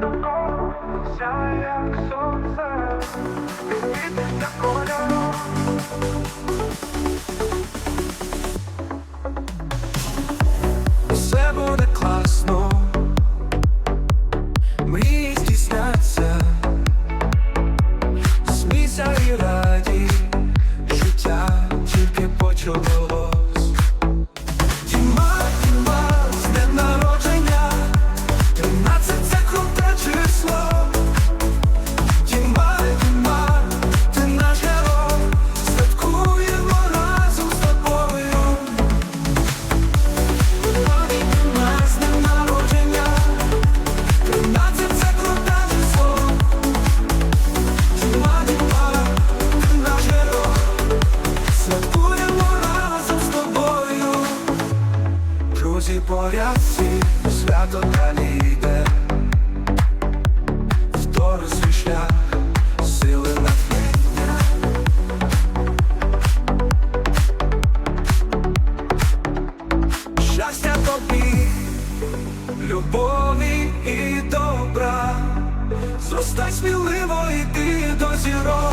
Як сонце, світиться кольором. Класно, мрії здійсняться, смійся і радій, життя тільки почалось. Друзі поряд всі, свято далі йде. В дорослий шлях, сили натхнення. Щастя тобі, любові і добра, зростай сміливо, іди до зірок.